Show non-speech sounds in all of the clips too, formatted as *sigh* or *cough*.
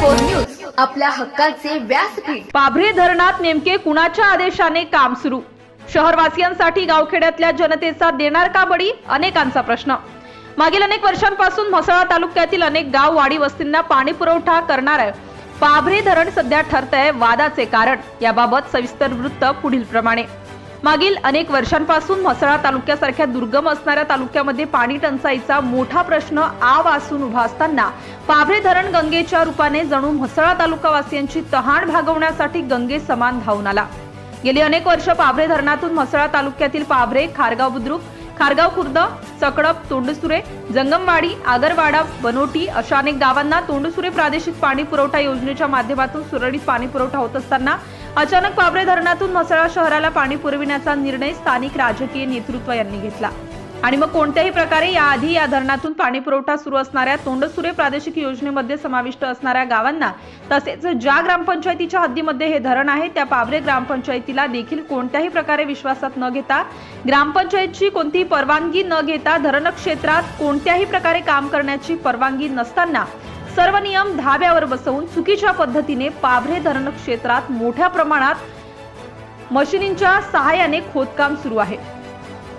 Four news आपल्या हक्काचे व्यासपीठ. पाभरे धरणात नेमके कुणाच्या आदेशाने काम सुरू? शहरवासियांसाठी गावखेड्यातल्या जनतेचा देणार का बळी? अनेकांचा प्रश्न. मागील अनेक वर्षांपासून म्हसळा तालुक्यातील अनेक गाव वाडी वस्तींना पाणी पुरवठा करणार आहे. पाभरे धरण सध्या ठरतंय वादाचे कारण. याबाबत सविस्तर वृत्त पुढील प्रमाणे मागील अनेक वर्षांपासून म्हसळा तालुक्यासारख्या दुर्गम असणाऱ्या तालुक्यामध्ये पाणी टंचाईचा मोठा प्रश्न आव असून उभा असताना पाभरे धरण गंगेच्या रूपाने जणू म्हसळा तालुकावासियांची तहान भागवण्यासाठी गंगे समान धावून आला. गेली अनेक वर्ष पाभरे धरणातून म्हसळा तालुक्यातील पाभरे खारगाव बुद्रुक खारगाव खुर्द चकडप तोंडसुरे जंगमवाडी आगरवाडा बनोटी अशा अनेक गावांना तोंडसुरे प्रादेशिक पाणी पुरवठा योजनेच्या माध्यमातून सुरळीत पाणी पुरवठा होत असताना अचानक पाबरे धरणातून म्हसळा शहराला पाणी पुरविण्याचा निर्णय स्थानिक राजकीय नेतृत्व यांनी घेतला. आणि मग कोणत्याही प्रकारे याआधी या धरणातून पाणी पुरवठा सुरू असणाऱ्या तोंडसुरे प्रादेशिक योजनेमध्ये समाविष्ट असणाऱ्या गावांना तसेच ज्या ग्रामपंचायतीच्या हद्दीमध्ये हे धरण आहे त्या पाबरे ग्रामपंचायतीला देखील कोणत्याही प्रकारे विश्वासात न घेता ग्रामपंचायतची कोणतीही परवानगी न घेता धरण क्षेत्रात कोणत्याही प्रकारे काम करण्याची परवानगी नसताना सर्व नियम धाब्यावर बसवून चुकीच्या पद्धतीने पाभरे धरण क्षेत्रात मोठ्या प्रमाणात मशिनींच्या सहाय्याने खोदकाम सुरू आहे.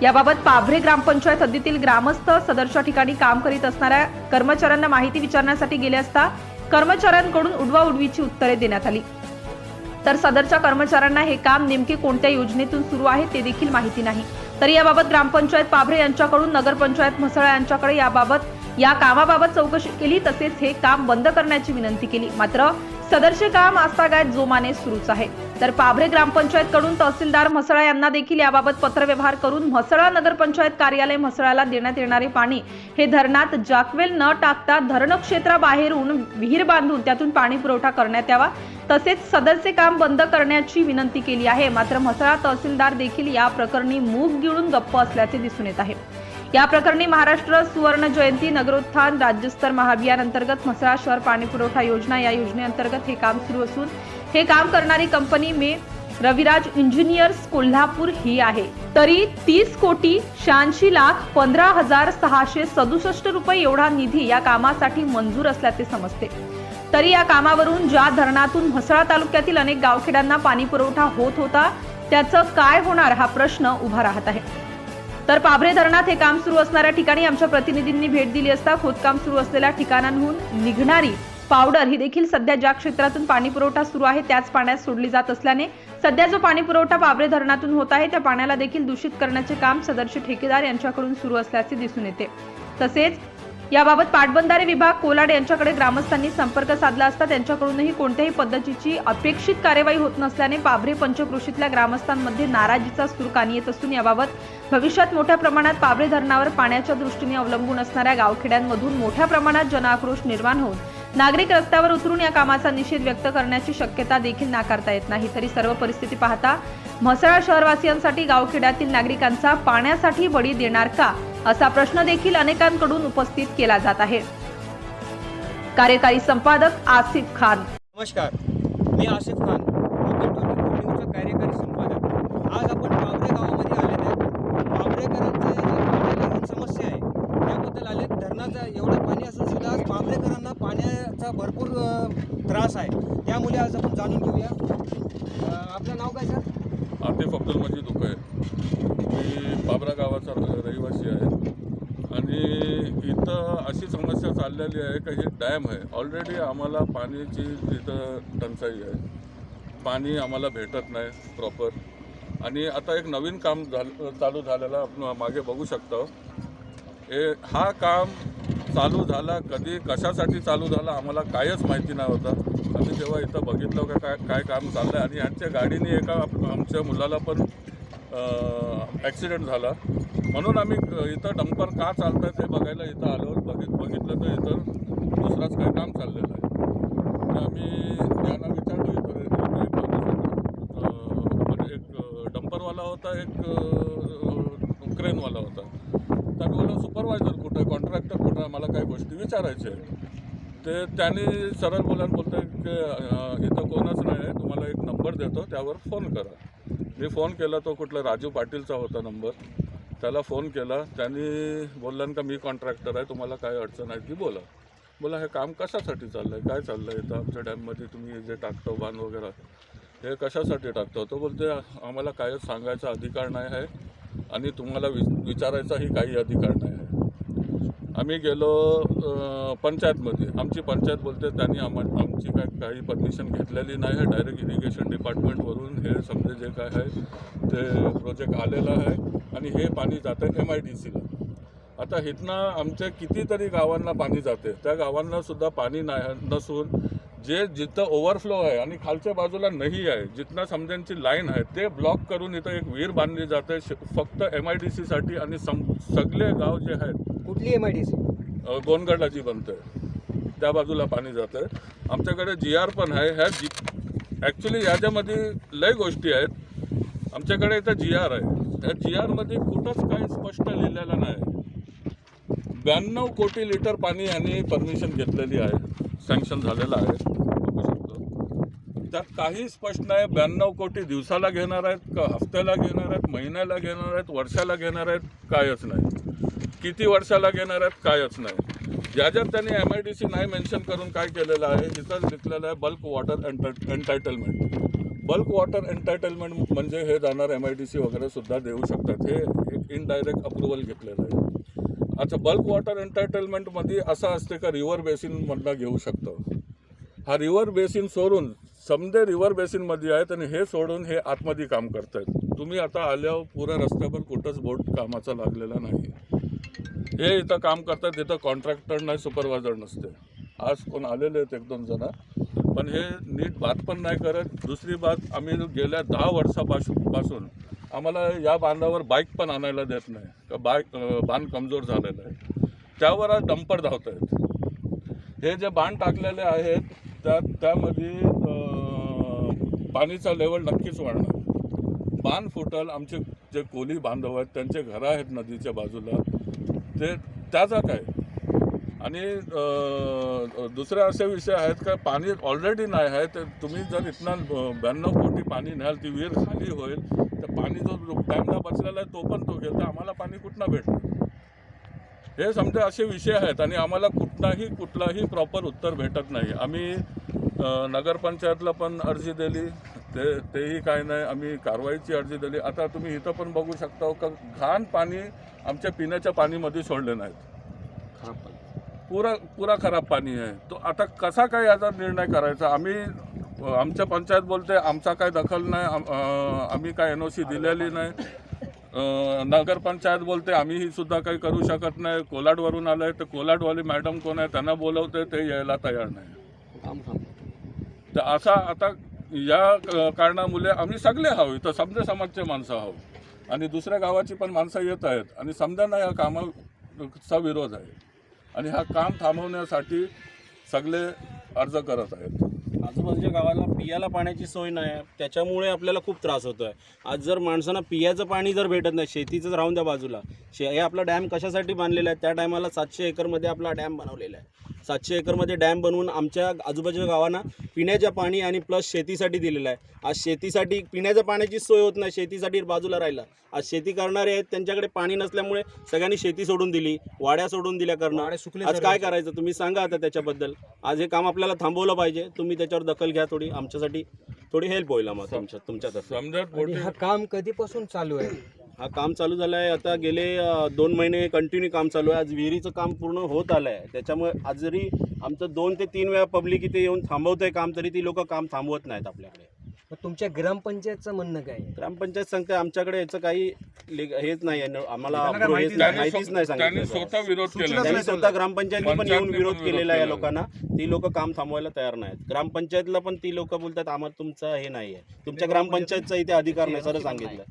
याबाबत पाभरे ग्रामपंचायत हद्दीतील ग्रामस्थ सदरच्या ठिकाणी काम करीत असणाऱ्या कर्मचाऱ्यांना माहिती विचारण्यासाठी गेले असता कर्मचाऱ्यांकडून उडवाउडवीची उत्तरे देण्यात आली. तर सदरच्या कर्मचाऱ्यांना हे काम नेमके कोणत्या योजनेतून सुरू आहे ते देखील माहिती नाही. तर याबाबत ग्रामपंचायत पाभरे यांच्याकडून नगरपंचायत म्हसळा यांच्याकडे याबाबत या कामाबाबत चौकशी केली तसेच हे काम बंद करण्याची विनंती केली. मात्र सदरचे काम आस्थागायत जोमाने सुरूच आहे. तर पाभरे ग्रामपंचायत कडून तहसीलदार म्हसळा यांना देखील याबाबत पत्रव्यवहार करून म्हसळा नगरपंचायत कार्यालय म्हसळाला देण्यात येणारे पाणी हे धरणात जाकवेल न टाकता धरण क्षेत्राबाहेरून विहीर बांधून त्यातून पाणी पुरवठा करण्यात यावा. तसेच सदरचे काम बंद करण्याची विनंती केली आहे. मात्र म्हसळा तहसीलदार देखील या प्रकरणी मूग गिळून गप्प असल्याचे दिसून येत आहे. या प्रकरणी महाराष्ट्र सुवर्ण जयंती नगरोत्थान राज्यस्तर महाअभियान अंतर्गत म्हसळा शहर पाणी पुरवठा योजना या योजनेअंतर्गत हे काम सुरू असून हे काम करणारी कंपनी मे रविराज इंजिनियर्स कोल्हापूर ही आहे. तरी तीस कोटी शहाऐंशी लाख पंधरा हजार सहाशे सदुसष्ट रुपये एवढा निधी या कामासाठी मंजूर असल्याचे समजते. तरी या कामावरून ज्या धरणातून म्हसळा तालुक्यातील अनेक गावखेड्यांना पाणी पुरवठा होत होता त्याचं काय होणार हा प्रश्न उभा राहत आहे. तर पाभरे धरणात हे काम सुरू असणाऱ्या ठिकाणी आमच्या प्रतिनिधींनी भेट दिली असता खोदकाम सुरू असलेल्या ठिकाणांहून निघणारी पावडर ही देखील सध्या ज्या क्षेत्रातून पाणी पुरवठा सुरू आहे त्याच पाण्यात सोडली जात असल्याने सध्या जो पाणी पुरवठा पाभरे धरणातून होत आहे त्या पाण्याला देखील दूषित करण्याचे काम सदरचे ठेकेदार यांच्याकडून सुरू असल्याचे दिसून येते. तसेच याबाबत पाटबंधारे विभाग कोलाड यांच्याकडे ग्रामस्थांनी संपर्क साधला असता त्यांच्याकडूनही कोणत्याही पद्धतीची अपेक्षित कार्यवाही होत नसल्याने पाभरे पंचक्रोशीतल्या ग्रामस्थांमध्ये नाराजीचा सूर कानी येत असून याबाबत भविष्यात मोठ्या प्रमाणात पाभरे धरणावर पाण्याच्या दृष्टीने अवलंबून असणाऱ्या गावखेड्यांमधून मोठ्या प्रमाणात जनआक्रोश निर्माण होऊन नागरिक रस्त्यावर उतरून या कामाचा निषेध व्यक्त करण्याची शक्यता देखील नाकारता येत नाही. तरी सर्व परिस्थिती पाहता म्हसळा शहरवासियांसाठी गावखेड्यातील नागरिकांचा पाण्यासाठी बळी देणार का? असा प्रश्न देखील अनेकांकडून उपस्थित केला जात आहे. कार्यकारी संपादक आसिफ खान. नमस्कार मी आसिफ खान. कार्यकारी संपादक. आज आपण पावरे गावामध्ये आलेले आहेत जे जी समस्या आहे. त्याबद्दल आले धरणाचं एवढं पाणी असून सुद्धा आज पावरेकरांना पाण्याचा भरपूर त्रास आहे. त्यामुळे आज आपण जाणून घेऊया. आपलं नाव काय सर? आतिफ अब्दुल मजीद उकय मी बाबरा गावाचा र- रहिवासी आहे आणि इथं अशी समस्या चाललेली आहे डॅम आहे. ऑलरेडी आम्हाला पाण्याची तिथं टंचाई आहे. पाणी आम्हाला भेटत नाही प्रॉपर आणि आता एक नवीन काम झालं चालू झालेलं आपण मागे बघू शकतो. हे हा काम चालू झाला कधी कशासाठी चालू झाला आम्हाला कायच माहिती नाही होता. आम्ही जेव्हा इथं बघितलं का काय काय काम चाललं आहे आणि यांच्या गाडीने एका आमच्या मुलाला पण ॲक्सिडेंट झाला. म्हणून आम्ही इथं डंपर का चालतात हे बघायला इथं आलो बघित बघितलं तर इथं दुसराच काय काम चाललेलं आहे. तर आम्ही त्यांना विचारलो इथं एक म्हणजे डंपरवाला होता एक क्रेनवाला होता. तर मला सुपरवायझर कुठं आहे कॉन्ट्रॅक्टर कुठं आहे मला काही गोष्टी विचारायच्या ते त्यांनी सरळ बोलायला बोलतं की इथं कोणच नाही आहे तुम्हाला एक नंबर देतो त्यावर फोन करा. मी फोन केला तो कुठला राजू पाटीलचा होता नंबर. त्याला फोन केला. त्यांनी बोलला का मी कॉन्ट्रॅक्टर आहे तुम्हाला काय अडचण आहे की बोला. बोला हे काम कशासाठी चाललं आहे काय चाललं आहे तर आमच्या डॅममध्ये? तुम्ही जे टाकतो बांध वगैरे हे कशासाठी टाकतो? तो बोलते आम्हाला कायच सांगायचा अधिकार नाही आहे आणि तुम्हाला वि विचारायचाही काही अधिकार नाही आहे. आम्ही गेलो पंचायतमध्ये. आमची पंचायत बोलते त्यांनी आम आमची काय काही परमिशन घेतलेली नाही आहे. डायरेक्ट इरिगेशन डिपार्टमेंटवरून हे समजे जे काय आहे ते प्रोजेक्ट आलेलं आहे आणि हे पाणी जातं एम आय डी सीला आता इथनं आमच्या कितीतरी गावांना पाणी जाते. त्या गावांना सुद्धा पाणी नाही नसून जे जिथं ओव्हरफ्लो आहे आणि खालच्या बाजूला नाही आहे जिथनं समजांची लाईन आहे ते ब्लॉक करून इथं एक विहीर बांधली जाते. श- फक्त एम आय डी सीसाठी आणि सम सगळे गाव जे आहेत कुठली एम आय डी सी अ, बनते त्या बाजूला पाणी जातं आमच्याकडे जी आर पण आहे. ह्या जी ॲक्च्युली याच्यामध्ये लय गोष्टी आहेत. आमच्याकडे इथं जी आर आहे. ह्या जी आरमध्ये कुठंच काही स्पष्ट लिहिलेलं नाही. ब्याण्णव कोटी लिटर पाणी यांनी परमिशन घेतलेली आहे. सँक्शन झालेलं आहे. बघू शकतो. त्यात काही स्पष्ट नाही. ब्याण्णव कोटी दिवसाला घेणार आहेत का हफ्त्याला घेणार आहेत? महिन्याला घेणार आहेत? वर्षाला घेणार आहेत? कायच नाही. किती वर्षाला घेणार आहेत कायच नाही. ज्याच्यात त्यांनी एम आय डी सी नाही मेन्शन करून काय केलेलं आहे इथंच लिहिलेलं आहे bulk water enter entitlement bulk water entitlement म्हणजे हे जाणार एम आय डी सी वगैरे सुद्धा देऊ शकतात. हे एक इनडायरेक्ट अप्रुव्हल घेतलेलं आहे. अच्छा बल्क वॉटर एंटायटलमेंटमध्ये असं असते का रिव्हर बेसिनमधनं घेऊ शकतो? हा रिव्हर बेसिन सोडून समजे रिव्हर बेसिनमध्ये आहेत आणि हे सोडून हे आतमध्ये काम करतायत. तुम्ही आता आल्यावर पुऱ्या रस्त्यावर कुठंच बोट कामाचा लागलेला नाही. हे इथं काम करतात इथं कॉन्ट्रॅक्टर नाही सुपरवायझर नसते. आज कोण आलेले आहेत एक दोन जण पण हे नीट बात पण नाही करत. दुसरी बात आम्ही गेल्या दहा वर्षापासून पासून आम्हाला या बांधावर बाईक पण आणायला देत नाही. का बाईक बांध कमजोर झालेलं आहे. त्यावर आज डंपर धावत आहेत हे जे बांध टाकलेले आहेत त्या त्यामध्ये पाणीचा लेवल नक्कीच वाढणार. बांध फुटल आमचे जे कोली बांधव आहेत त्यांचे घरं आहेत नदीच्या बाजूला. ते त्याचा काय आणि दुसरे असे विषय आहेत का पाणी ऑलरेडी नाही आहे तर तुम्ही जर इथनं ब्याण्णव कोटी पाणी न्याल ती विहीर खाली होईल तर पाणी जो टाईमला बसलेला आहे तो पण तो घेईल. तर आम्हाला पाणी कुठनं भेटणार? हे समजा असे विषय आहेत आणि आम्हाला कुठलाही कुठलाही प्रॉपर उत्तर भेटत नाही. आम्ही नगरपंचायतला पण अर्जी दिली ते तेही काय नाही. आम्ही कारवाईची अर्जी दिली. आता तुम्ही इथं पण बघू शकता का घाण पाणी आमच्या पिण्याच्या पाणीमध्ये सोडले नाहीत. पुरा पुरा खराब पाणी आहे. तो आता कसा काय याचा निर्णय करायचा? आम्ही आमच्या पंचायत बोलते आमचा काय दखल नाही आम्ही काय एन ओ सी दिलेली नाही. नगरपंचायत बोलते आम्ही सुद्धा काही करू शकत नाही. कोलाडवरून आलं आहे तर कोलाडवाली मॅडम कोण आहे त्यांना बोलवते ते यायला तयार नाही. तर असा आता या कारणामुळे आम्ही सगळे आहो इथं समजा समाजचे माणसं आहो आणि दुसऱ्या गावाची पण माणसं येत आहेत. आणि समजांना या कामाचा विरोध आहे. आणि हा काम थांबवण्यासाठी सगळे अर्ज करत आहेत. आजूबाजूच्या गावाला पियाला पाण्याची सोय नाही आहे त्याच्यामुळे आपल्याला खूप त्रास होतो आहे आज जर माणसांना पियाचं पाणी जर भेटत नाही शेतीचं राहून द्या बाजूला. शे हे आपला डॅम कशासाठी बांधलेला आहे? त्या टायमाला सातशे एकरमध्ये आपला डॅम बनवलेला आहे. सातशे एकरमध्ये डॅम बनवून आमच्या आजूबाजूच्या गावांना पिण्याच्या पाणी आणि प्लस शेतीसाठी दिलेलं आहे. आज शेतीसाठी पिण्याच्या पाण्याची सोय होत नाही शेतीसाठी बाजूला राहिला. आज शेती करणारे आहेत त्यांच्याकडे पाणी नसल्यामुळे सगळ्यांनी शेती सोडून दिली वाड्या सोडून दिल्या करणं. आज काय करायचं? तुम्ही सांगा आता त्याच्याबद्दल. आज हे काम आपल्याला थांबवलं पाहिजे. तुम्ही त्याच्यावर दखल घ्या थोडी. आमच्यासाठी थोडी हेल्प होईल आम्हाला तुमच्या तुमच्यातर्फे आणि हा काम कधीपासून चालू आहे? हा काम चालू झालं आहे आता गेले अ, दोन महिने कंटिन्यू काम चालू आहे. आज विहिरीचं काम पूर्ण होत आलं आहे त्याच्यामुळे आज जरी आमचं दोन ते तीन वेळा पब्लिक इथे येऊन थांबवत आहे काम तरी ती लोक काम थांबवत नाहीत आपल्याकडे. मग तुमच्या ग्रामपंचायतचं म्हणणं काय आहे? ग्रामपंचायत सांगते आमच्याकडे याचं काही हेच नाही आहे. आम्हाला त्यांना काय approve माहितीच नाही. नाही- माहितीच नाही त्यांनी सांगितलं. स्वतः विरोध केला त्यांनी स्वतः ग्रामपंचायतनी पण येऊन विरोध केलेला आहे या. लोकांना. ती लोक काम थांबवायला तयार नाहीत. ग्रामपंचायतला पण ती लोक बोलतात आम्हाला तुमचं हे नाही आहे. तुमच्या ग्रामपंचायतचा इथे अधिकार नाही सरळ सांगितलं.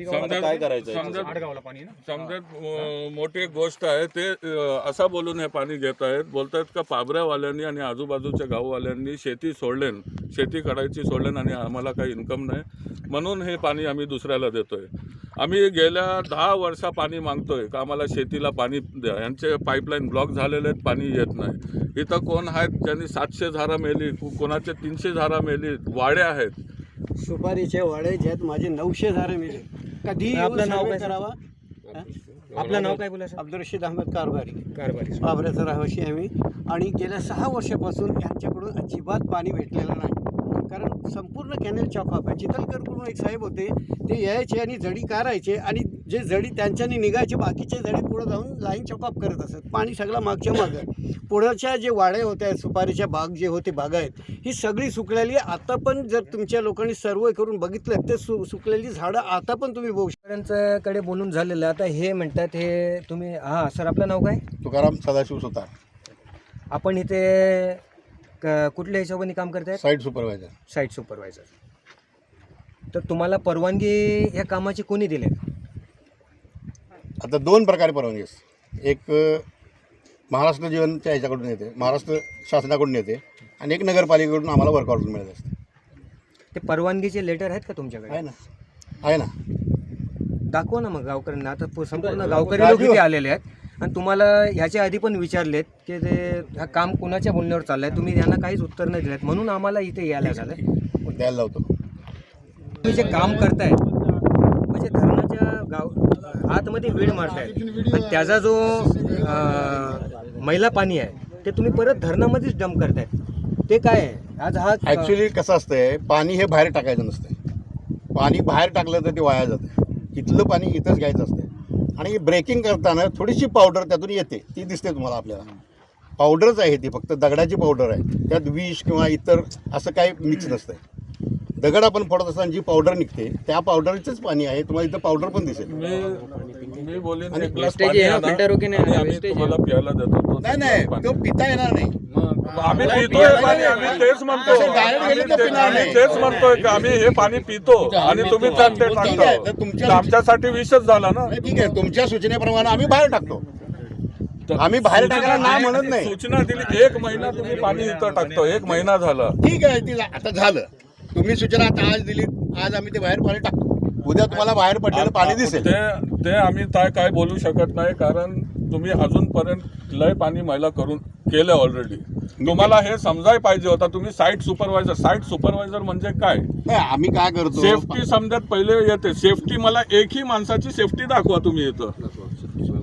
आता काय करायचं आहे? समजत आडगावला पाणी ना? समजत अं, मोठी एक गोष्ट आहे ते अं, असं बोलून हे पाणी घेत आहेत बोलतात का पाबऱ्यावाल्यांनी आणि आजूबाजूच्या गाववाल्यांनी शेती सोडलेन शेती करायची सोडलेन आणि आम्हाला काही इन्कम नाही. म्हणून हे पाणी आम्ही दुसऱ्याला देतोय. आम्ही गेल्या दहा वर्षा पाणी मागतोय का आम्हाला शेतीला पाणी द्या. यांचे पाईपलाईन ब्लॉक झालेले आहेत पाणी येत नाही. इथं कोण आहेत ज्यांनी सातशे झाडं मेली को- कोणाचे तीनशे झाडं मेली वाड्या आहेत. सुपारीचे वाडे ज्यात माझे नऊशे झाडे मिळले. कधी आपलं नाव काय? करावा? आपलं नाव काय बोला अब्दुल रशीद अहमद कारभारी. कारभारी बाबऱ्याचा रहिवासी आहे मी. आणि गेल्या सहा वर्षापासून यांच्याकडून अजिबात पाणी भेटलेलं नाही. कारण संपूर्ण कॅनेल चॉकअप आहे. चितलकर करून एक साहेब होते ते यायचे आणि जडी काढायचे आणि जे जडी त्यांच्यानी निघायचे बाकीचे जडी पुढे जाऊन लाईन चॉकअप करत असत. पाणी सगळं मागच्या मागं. पुढच्या जे वाडे होते सुपारीच्या बाग जे होते बागा आहेत ही सगळी सुकलेली आहे आता पण जर तुमच्या लोकांनी सर्वे करून बघितलं ते सु सुकलेली झाडं आता पण तुम्ही बघू शकता कडे बोलून झालेलं. आता हे म्हणतात हे तुम्ही हां सर आपलं नाव काय? तुकाराम सदाशिव सुतार. आपण इथे क- कुठल्या हिशोबाने काम करतायत? साईट सुपरवायझर साईट सुपरवायझर तर तुम्हाला परवानगी या कामाची कोणी दिली? आता दोन प्रकारे परवानगी असते. एक महाराष्ट्र जीवनच्या ह्याच्याकडून येते महाराष्ट्र शासनाकडून येते आणि एक नगरपालिकेकडून आम्हाला वर्क ऑर्डर मिळत असते. ते परवानगीचे लेटर आहेत का तुमच्याकडे? आहे ना. आहे ना. दाखवा ना मग गावकऱ्यांना. आता पु- संपूर्ण गावकरी लोक इथे आलेले आहेत. आणि तुम्हाला ह्याच्या आधी पण विचारलेत की ते हा काम कोणाच्या बोलण्यावर चाललंय? तुम्ही यांना काहीच उत्तर नाही दिलेत. म्हणून आम्हाला इथे यायला झालं. द्यायला लावतो. तुम्ही जे काम करतायत आतमध्ये वेळ मारतायत. आणि त्याचा जो मैला पाणी आहे ते तुम्ही परत धरणामध्येच डंप करतायत. ते काय आहे? आज हा ॲक्च्युली कसं असतंय पाणी हे बाहेर टाकायचं नसतंय. पाणी बाहेर टाकलं तर ते वाया जातं. इथलं पाणी इथंच घ्यायचं असतं आणि ब्रेकिंग करताना थोडीशी पावडर त्यातून येते. ती दिसते तुम्हाला आपल्याला. पावडरच आहे ती फक्त दगडाची पावडर आहे. त्यात विष किंवा इतर असं काही मिक्स नसतंय. दगड आपण फोडत असताना जी पावडर निघते त्या पावडरचंच पाणी आहे. तुम्हाला इथं पावडर पण दिसेल. मी मी बोलीन आणि एक ग्लास wastage पाणी आहे ना, आणा. filter वगैरे नाही, आणि आम्ही wastage तुम्हाला प्यायला देतो तो नाही ग्लास नाही पाणी. तो पिता येणार नाही. आम्ही पितोय पाणी आम्ही तेच म्हणतो. असं direct गेलं तर आम्ही पिणार ते- नाही. आम्ही तेच म्हणतोय की आम्ही हे पाणी पितो आणि तुम्ही त्यात ते ठीक आहे, तर टाकतो तुमच्या- तर आमच्यासाठी विषच झाला ना. नाही, ठीक आहे तुमच्या सूचनेप्रमाणे आम्ही बाहेर टाकतो. आम्ही बाहेर टाकायला ना म्हणत नाही. सूचना दिली एक महिना तुम्ही पाणी इथं टाकतो एक महिना झाला. ठीक आहे ती आता झालं. तुम्ही सूचना आता आज दिली आज आम्ही ते बाहेर पाणी टाकतो. उद्या तुम्हाला बाहेर पडलेलं पाणी दिसेल. ते ते आम्ही काय काय बोलू शकत नाही कारण तुम्ही अजूनपर्यंत लय पाणी मैला करून केलं ऑलरेडी तुम्हाला हे समजाय पाहिजे होता तुम्ही साईट सुपरवायझर साईट सुपरवायझर म्हणजे काय? आम्ही काय करतो? सेफ्टी समजत पहिले येते. सेफ्टी मला एकही माणसाची सेफ्टी दाखवा तुम्ही इथं.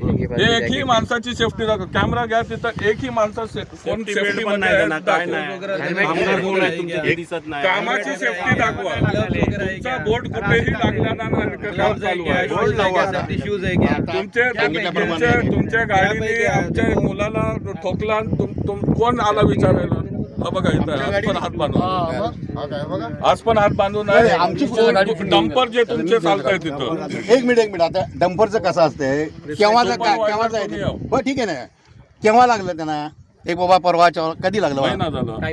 एकही माणसाची सेफ्टी दाखवा कॅमेरा घ्या तिथं एकही माणसा से- कोण Safety belt सेफ्टी पण नाही त्यांना, काय नाही. कामगार कोण आहे तुमचे ते दिसत नाही. कामाची सेफ्टी दाखवा. तुमचा बोट कुठेही लागला. तुमच्या तुमच्या गाडीने आमच्या मुलाला ठोकला आणि तुम तुम कोण आला विचारायला? हा बघा इथं आहे. आज पण हात बांधून. आज पण हात बांधून नाही, आमची गाडी आहे डंपर जे तुमचे चालताय तिथं. एक मिनिट एक मिनिट आता डंपरचं कसं असतंय? केव्हाचं काय केव्हाचं आहे ते? हो ठीक आहे ना. केव्हा लागलं त्यांना? एक बाबा परवाच्या कधी लागलं महिना बा? झाला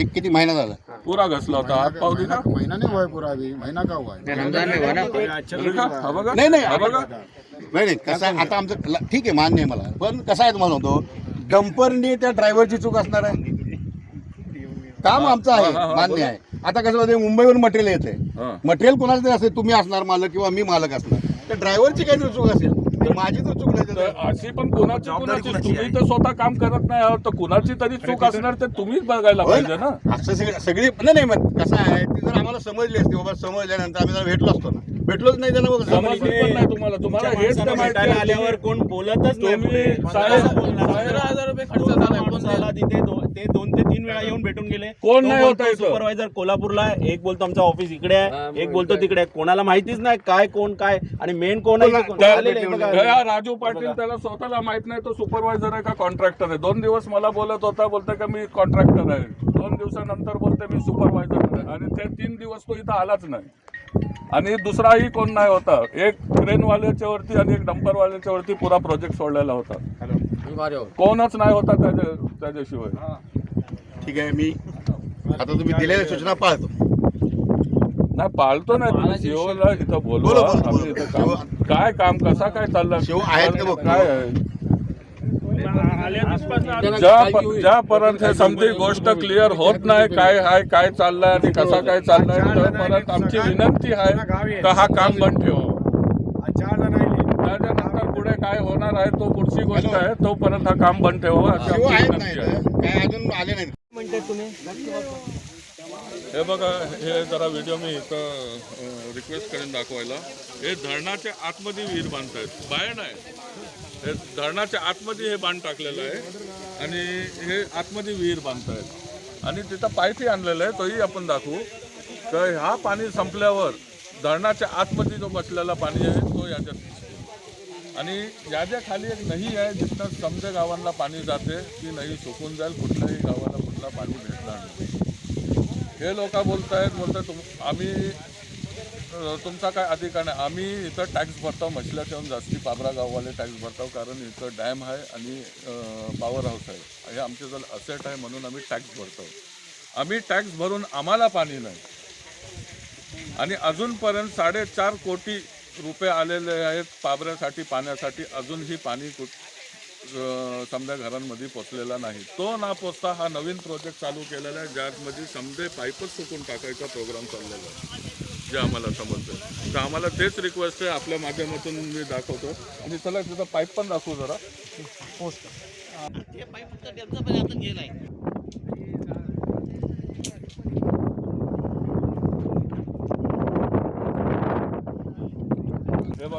एक किती महिना झाला? पुरा घसला होता. हात पावली का महीना नहीं हुआ है पूरा अभी महीना का हुआ है अरे का? हा बघा. नाही नाही. हा बघा. नाही नाही. कसं आहे? आता आमचं ल- ठीक आहे मान्य आहे मला. पण कसं आहे तुम्हाला म्हणतो डंपरने त्या ड्रायव्हरची चूक असणार आहे. काम आमचं हा, आहे हा, मान्य. आहे आता कसं होतं मुंबईवरून मटेरियल येते हा. मटेरियल कोणाचं तरी असेल तुम्ही असणार मालक किंवा मी मालक असणार तर ड्रायव्हरची काहीतरी चूक असेल तर माझी तर चूक नाही तर त्याच्यात. अशी पण कुणाची कुणाची तुम्ही तर स्वतः काम करत नाही आहोत तर कुणाची तरी चूक असणार ते तुम्हीच बघायला होय पाहिजे ना? ना असं सगळी सगळी नाही नाही मग कसं आहे ती जर आम्हाला समजली असती बाबा समजल्यानंतर आम्ही जरा भेटलो असतो ना भेटलोच नाही त्यांना मग समजत पण नाही तुम्हाला तुम्हाला तुमच्या हेच माणसाला तर माहिती भेटायला आहे आल्यावर कोण बोलतच नाही तुम्ही. साहेब-? साहेब- हजार रुपये खर्च झाला तिथे दो- ते दोन ते तीन वेळा येऊन भेटून गेले. कोण तो नाही बोलतो होता इथं? सुपरवायझर कोल्हापूरला आहे, एक बोलतो आमचं ऑफिस इकडे आहे एक बोलतो तिकडे आहे. कोणाला माहितीच नाही काय कोण काय आणि मेन कोण आहे ते कोण- त्या- आलेले आहे बघा. त्या राजू पाटील त्याला स्वतःला माहीत नाही तो सुपरवायझर आहे का कॉन्ट्रॅक्टर आहे? दोन दिवस मला बोलत होता बोलतोय का मी कॉन्ट्रॅक्टर आहे. दोन दिवसानंतर बोलतोय मी सुपरवायझर आहे आणि ते तीन दिवस तो इथं आलाच नाही. आणि दुसराही कोण नाही होता. एक क्रेनवाल्याच्या वरती आणि एक डंपरवाल्याच्या वरती पुरा प्रोजेक्ट सोडलेला होता. कोणच नाही होता त्याच्या त्याच्याशिवाय. ठीक आहे मी आता तुम्ही दिलेल्या सूचना पाळतो नाही पाळतो नाही शिवला इथं बोला, बोलवा बोला, आम्ही बोला. इथं काम काय काम कसा काय चाललं? शिव आहेत का बघ. काय आहे? ज्या ज्यापर्यंत हे समजी गोष्ट क्लिअर होत नाही काय आहे काय चाललंय आणि कसा काय चाललाय तोपर्यंत आमची विनंती आहे का हा काम बंद ठेवा. काय होणार आहे तो पुढची गोष्ट आहे तोपर्यंत हा काम बंद ठेवा अशी शिव आमची आहेत विनंती नाही आहे. काय अजून आले तुम्ही? हे बघा हे जरा व्हिडिओ मी इथं रिक्वेस्ट करेन दाखवायला. हे धरणाच्या आतमध्ये विहीर बांधतायत. बाहेर नाही. हे धरणाच्या आतमध्ये हे बांध टाकलेलं आहे आणि हे आतमध्ये विहीर बांधतायत. आणि तिथं पाईपही आणलेलं आहे तोही आपण दाखवू. तर हा पाणी संपल्यावर धरणाच्या आतमध्ये जो बसलेला पाणी आहे आणि याच्या खाली एक नही आहे जिथनं समज गावांना पाणी जाते ती नही सुकून जाईल कुठल्याही गावाला कुठला पाणी भेटणार नाही. हे लोक बोलत आहेत बोलतात तुम आम्ही तुमचा काय अधिकार नाही. आम्ही इथं टॅक्स भरतो ठेवून जास्ती पाबरा गाववाले टॅक्स भरताव कारण इथं डॅम आहे आणि पॉवर हाऊस आहे. हे आमचे जर असेट आहे म्हणून आम्ही टॅक्स भरतो आम्ही टॅक्स भरून आम्हाला पाणी नाही. आणि अजूनपर्यंत साडेचार कोटी रुपये आलेले आहेत पाबऱ्यासाठी पाण्यासाठी. अजूनही पाणी कुठ समजा घरांमध्ये पोचलेला नाही. तो ना पोचता हा नवीन प्रोजेक्ट चालू केलेला आहे ज्यामध्ये समजे पाईपच सुकून टाकायचा प्रोग्राम चाललेला आहे. जे आम्हाला समजतं तर आम्हाला तेच रिक्वेस्ट आहे आपल्या माध्यमातून मी दाखवतो. आणि चला तिथं पाईप पण दाखवू जरा. हे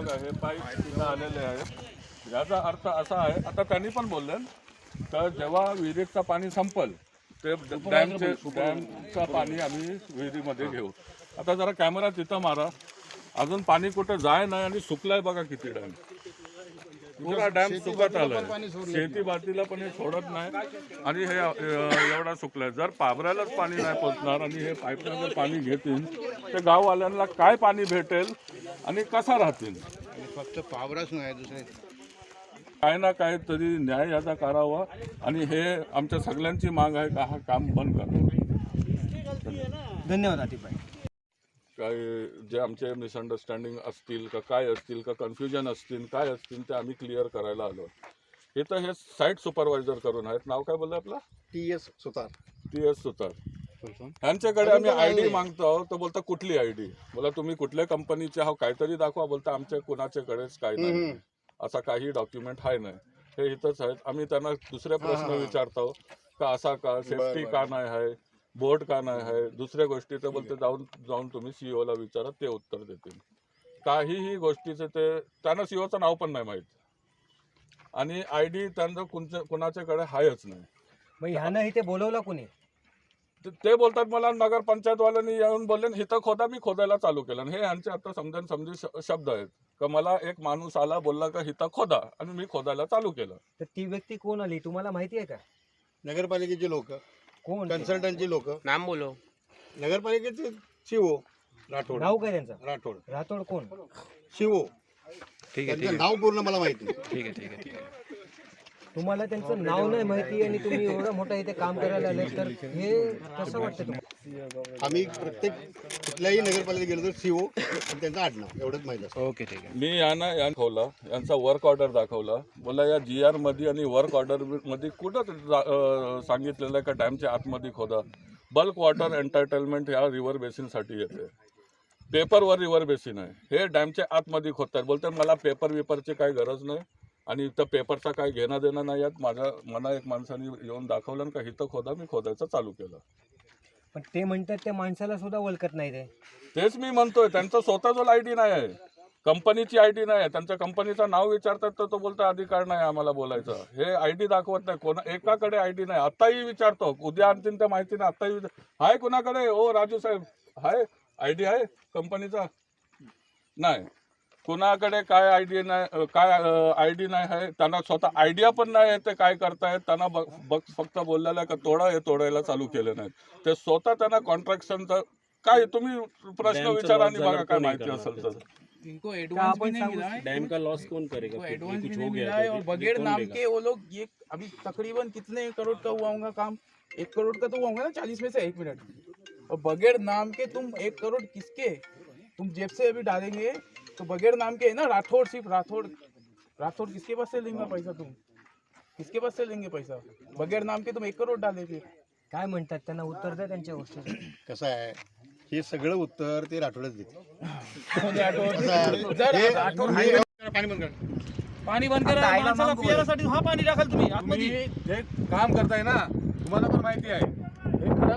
बघा हे पाईप तिथं आलेले आहे. याचा अर्थ असा आहे आता त्यांनी पण बोलले तर जेव्हा विहिरीचं पाणी संपल ते डॅमचे डॅमचं पाणी आम्ही विहिरीमध्ये घेऊ. आता जरा कॅमेरा तिथं मारा. अजून पाणी कुठे जाय नाही आणि सुकलाय बघा किती डॅम. पुरा डॅम सुकत आलाय. शेती बातीला पण हे सोडत नाही. आणि हे एवढा सुकलाय. जर पाबऱ्यालाच पाणी नाही पोचणार आणि हे पाईपनं जर पाणी घेतील तर गाववाल्यांना काय पाणी भेटेल आणि कसा राहतील? फक्त पावराच नाही दुसरे. काय ना काय तरी न्याय याचा करावा. आणि हे आमच्या सगळ्यांची माग आहे का हा काम बंद करावं धन्यवाद काय जे आमचे मिसअंडरस्टँडिंग असतील का काय असतील का कन्फ्युजन असतील काय असतील ते आम्ही क्लिअर करायला आलो. हे तर हे साईट सुपरवायझर करून आहेत. नाव काय बोललं आपलं? T S Sutar. T S Sutar. यांच्याकडे आम्ही आय डी मागतो तर बोलता कुठली आय डी? बोला तुम्ही कुठल्या कंपनीचे आहो काहीतरी दाखवा बोलता आमच्या कुणाच्याकडेच काय नाही. असा काही डॉक्युमेंट आहे नाही. हे इथंच आहेत. आम्ही त्यांना दुसरे प्रश्न विचारतो का असा का? सेफ्टी का नाही आहे? बोर्ड का नाही आहे? दुसऱ्या गोष्टीचं बोलते जाऊन जाऊन तुम्ही सीओ ला विचारा ते उत्तर देतील. काहीही गोष्टीचं ते त्यांना सीओचं नाव पण नाही माहीत. आणि आय डी त्यांचं कुणच्या कुणाच्याकडे आहेच नाही. मग ह्यानं इथे बोलवलं कोणी? ते- बोलतात मला नगरपंचायतवाल्यांनी येऊन बोलले हिथं खोदा मी खोदायला चालू केलं. आणि हे यांचे आता समजून समजू शब्द आहेत. का मला एक माणूस आला बोलला का हिथं खोदा. आणि मी खोदायला चालू केलं. तर ती व्यक्ती कोण आली? तुम्हाला माहिती आहे का? नगरपालिकेचे लोक. कोण? ते? कन्सल्टंटची लोक. नाम बोलो नगरपालिकेचे शिवो. राठोड. नाव काय त्यांचं? राठोड. राठोड कोण? शिवो. ठीक आहे ठीक त्यांचं नाव पूर्ण मला माहीत नाही. आहे ठीक आहे ठीक आहे ठीक आहे. तुम्हाला त्यांचं नाव नाही माहिती आणि तुम्ही एवढं मोठं इथे काम करायला आले तर हे कसं वाटतं तुम्हाला? आम्ही प्रत्येक कुठल्याही नगरपालिकेत गेलो तर सीओ आणि त्यांचं आडनाव एवढंच माहीत असतं. ओके ठीक आहे. मी यांना या दाखवला यांचा वर्क ऑर्डर दाखवला. बोला या जी आरमध्ये आणि वर्क ऑर्डरमध्ये कुठं सांगितलेलं आहे का डॅमच्या आतमध्ये खोदा? बल्क वॉटर एंटरटेनमेंट ह्या रिव्हर बेसिनसाठी येते. पेपरवर रिव्हर बेसिन आहे. हे डॅमच्या आतमध्ये खोदतात बोलतात मला पेपर वेपरची काही गरज नाही. आणि इथं पेपरचा काय घेणं देणं नाही यात. माझ्या मला एक माणसाने येऊन दाखवलं का इथं खोदा मी खोदायचं चालू केलं. पण ते म्हणतात त्या माणसाला सुद्धा ओळखत नाही ते. तेच मी म्हणतोय त्यांचा स्वतःचा आय डी नाही आहे. कंपनीची आय डी नाही आहे. त्यांच्या कंपनीचं नाव विचारतात तर तो बोलतो अधिकार नाही आम्हाला बोलायचं. हे आय डी दाखवत नाही. कोणा एकाकडे आय डी नाही. आत्ताही विचारतो. उद्या आणतील त्या माहिती नाही आत्ताही विचार हाय कुणाकडे? ओ राजू साहेब. हाय? आय डी आहे? कंपनीचा? नाही. कुणाकडे काय आय डी नाही काय आय डी नाही आहे त्यांना स्वतः आयडिया पण नाही आहे ते काय करतायत त्यांना बघ बघ- फक्त बोललेलं आहे का तोडा हे तोडायला चालू केलं नाही ते स्वतः त्यांना कॉन्ट्रॅक्शनचं काय तुम्ही प्रश्न विचारा आणि बघा काय माहिती असेल तर? इनको का एडवांस भी आपण नहीं सांगू? मिला है डैम का लॉस कौन करेगा एडवांस कुछ भी हो नहीं मिला है और बगैर नाम? के वो लोग ये अभी तकरीबन कितने करोड़ का हुआ होगा काम? एक करोड़ का तो हुआ होगा ना चालीस में से एक मिनट। और बगैर नाम के तुम एक करोड़ किसके? तुम जेब से अभी डालेंगे तो बगैर नाम के है ना राठौड़ सिर्फ राठौड़ राठौड़ किसके पास से लेंगे पैसा तुम? किसके पास से लेंगे पैसा? बगैर नाम के तुम एक करोड़ डाले फिर। काय म्हणतात त्यांना उत्तर द्या त्यांच्या गोष्टीचं. *clears throat* कसं आहे? हे सगळं उत्तर ते राठोडच देते पाणी बंद कर पाणी बंद करा. माणसाला पियासाठी हा पाणी टाकाल तुम्ही आतमध्ये. हे काम करताय ना तुम्हाला पण माहिती आहे.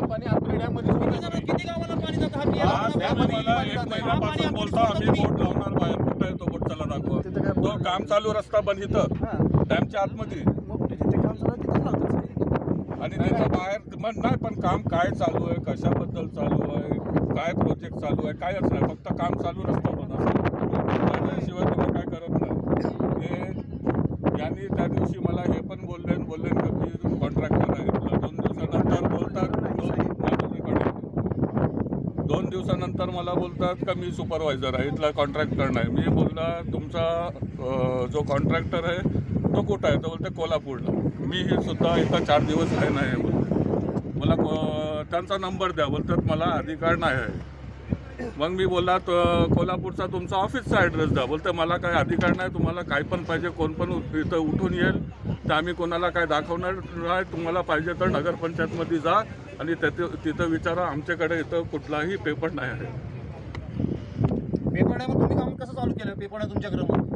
किती गावाला पाणी जातं? हा पियाला आज पाणी तुम्ही मला पाणी एक महिन्यापासून बोलता आम्ही. बोट लावणार बाहेर कुठं आहे तो बोट चला दाखवा. तो काम चालू रस्ता बंद इथं डॅमच्या आतमध्ये. आणि त्याच्या बाहेर मग नाही पण काम काय चालू आहे कशाबद्दल चालू आहे काय प्रोजेक्ट चालू आहे कायच नाही. फक्त काम चालू रस्ता बंद असं त्याच्याशिवाय तुम्ही काय करत नाही. हे यांनी त्या दिवशी मला हे पण बोलले आणि बोलले का मी कॉन्ट्रॅक्टर आहे इथला. दोन दिवसानंतर बोलतात दोन माझं recording. दोन दिवसानंतर मला बोलतात का मी सुपरवायझर आहे इथला कॉन्ट्रॅक्टर नाही. मी बोलला तुमचा जो कॉन्ट्रॅक्टर आहे तो कुठं आहे? तो बोलते कोल्हापूरला. मी हे सुद्धा इथं चार दिवस आहे नाही बोलते. मला को- त्यांचा नंबर द्या बोलतात मला अधिकार नाही आहे. मग मी बोलला तर कोल्हापूरचा तुमचा ऑफिसचा ॲड्रेस द्या. बोलते मला काय अधिकार नाही तुम्हाला काय पण पाहिजे कोण पण उ- इथं उठून येईल तर आम्ही कोणाला काय दाखवणार नाही तुम्हाला पाहिजे तर नगरपंचायतमध्ये जा आणि तिथे तिथं विचारा आमच्याकडे इथं कुठलाही पेपर नाही आहे. पेपर नाही मग तुम्ही काम कसं चालू केलं? तुमच्याकडे मग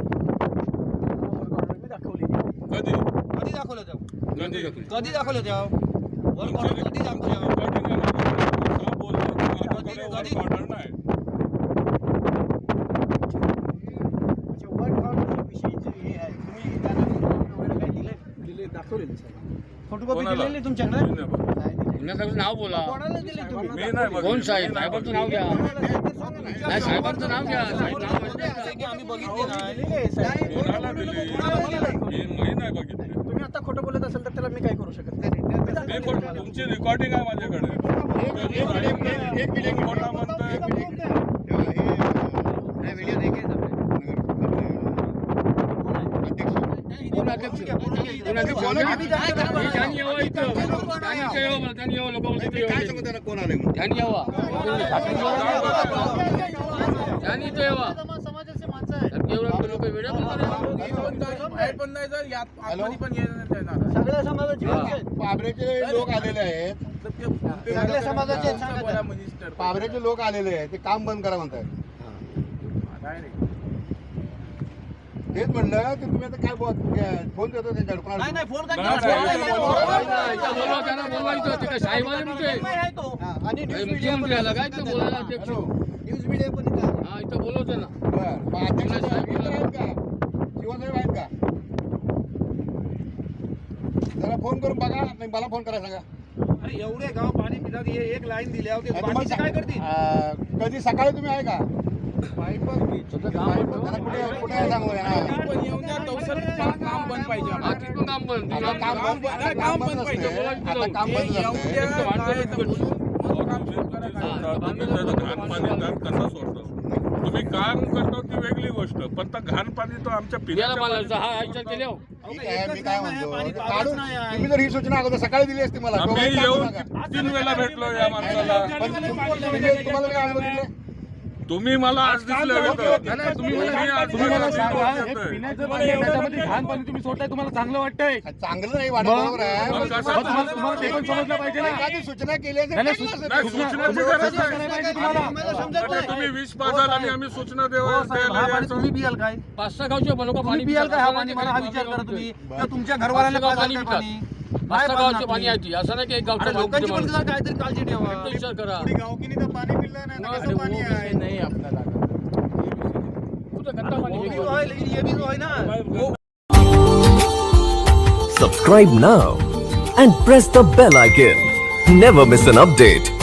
कधी? कधी दाखवलं त्या कधी कधी दाखवलं त्या वर्क ऑर्डर कधी आहे माझं. हा बोललो, माझ्याकडे work order नाही. फोटोकॉपी कोणाला? दिलेली तुमच्याकडे? नाही बघितलं. नाव बोला. कोणाला दिली तुम्ही? मी नाही कोण. साहेब? साहेबांचं नाव घ्या. नाही साहेबांचं नाव घ्या. साहेब नाव की आम्ही बघितले नाही. कोणाला दिली? मी मी नाही बघितली. तुम्ही आता खोटं बोलत असेल तर त्याला मी काय करू शकत नाही? मी पण तुमची रेकॉर्डिंग आहे माझ्याकडे. कोण म्हणतोय कोण अध्यक्ष कोण अध्यक्ष हे त्यांनी यावं इथं. त्यांनी इथं यावं मला त्यांनी यावं लोक बोलतात यावं. कोण आले म्हणून त्यांनी यावं. त्यांनी इथं यावं. कारण की एवढं लोक वेड्या बोलतात बाहेर पण नाही यात पण. सगळ्या समाजाची. पाबरेचे लोक आलेले आहेत. सगळ्या समाजाचे पाबरेचे लोक आलेले आहेत. ते काम बंद करा म्हणतात Direct. तेच म्हणलं की तुम्ही आता काय बोल फोन देतो त्यांच्याकडे कोणाला नाही नाही फोन नाही. हा, आणि न्यूज मीडिया मीडिया पण. हा बरं मग अध्यक्ष साहेब इतर आहेत का शिवसाहेब आहेत का जरा फोन करून बघा नाही मला फोन करा सांगा अरे एवढे गाव पाणी पितात हे एक लाईन दिल्या होती तुम्हाला बाकीचे काय करतील अं, कधी सकाळी तुम्ही आहे का काय तुम्ही काम करतो ती वेगळी गोष्ट पण तर घाण पाणी तो आमच्या पिण्याला मी काय म्हणतो काढून तुम्ही जर ही सूचना अगोदर सकाळी दिली असती मला येऊन तीन वेळा भेटलो या माणसाला तुम्हाला काय अनुभव दिले? तुम्ही मला आज दिसले होते. तुम्ही आज तुम्ही मला सांगा हे येतोय. पिण्याचं पाणी आहे, त्याच्यामध्ये घाण पाणी तुम्ही सोडताय तुम्हाला चांगलं वाटतंय. चांगलं नाही वाटत बरोबर आहे. मग पण कसं- तुम्हाला- तुम्हाला तुम्हाला ते पण समजलं पाहिजे ना. एखादी सूचना केली असेल नाही, नाही, केली असेल. नाही, सूचनाची गरज सूचना नाही. पाहिजे तुम्हाला आता तुम्ही पाजाल आणि आम्ही सूचना देवा द्यायला यायचं. तुम्ही पियाल काय? पाच सहा गावचे लोक तुम्ही पाणी पियाल पितात. काय? हा पाणी मला हा विचार करा तुम्ही. तुमच्या घरवाल्याला पाजाल काय पाणी पाच सहा गावचे पाणी? आहे ती. असं नाही की एक गावचं अरे पाणी लोकांची पण माणूस. काहीतरी काळजी ठेवा तो विचार करा गावकीने तर पाणी पिलं नाही अरे वो विषय नाही आपला कुठं गंदा पाणी वो भी. तो है लेकिन ये भी तो है ना Subscribe now and press the bell icon. Never miss an update.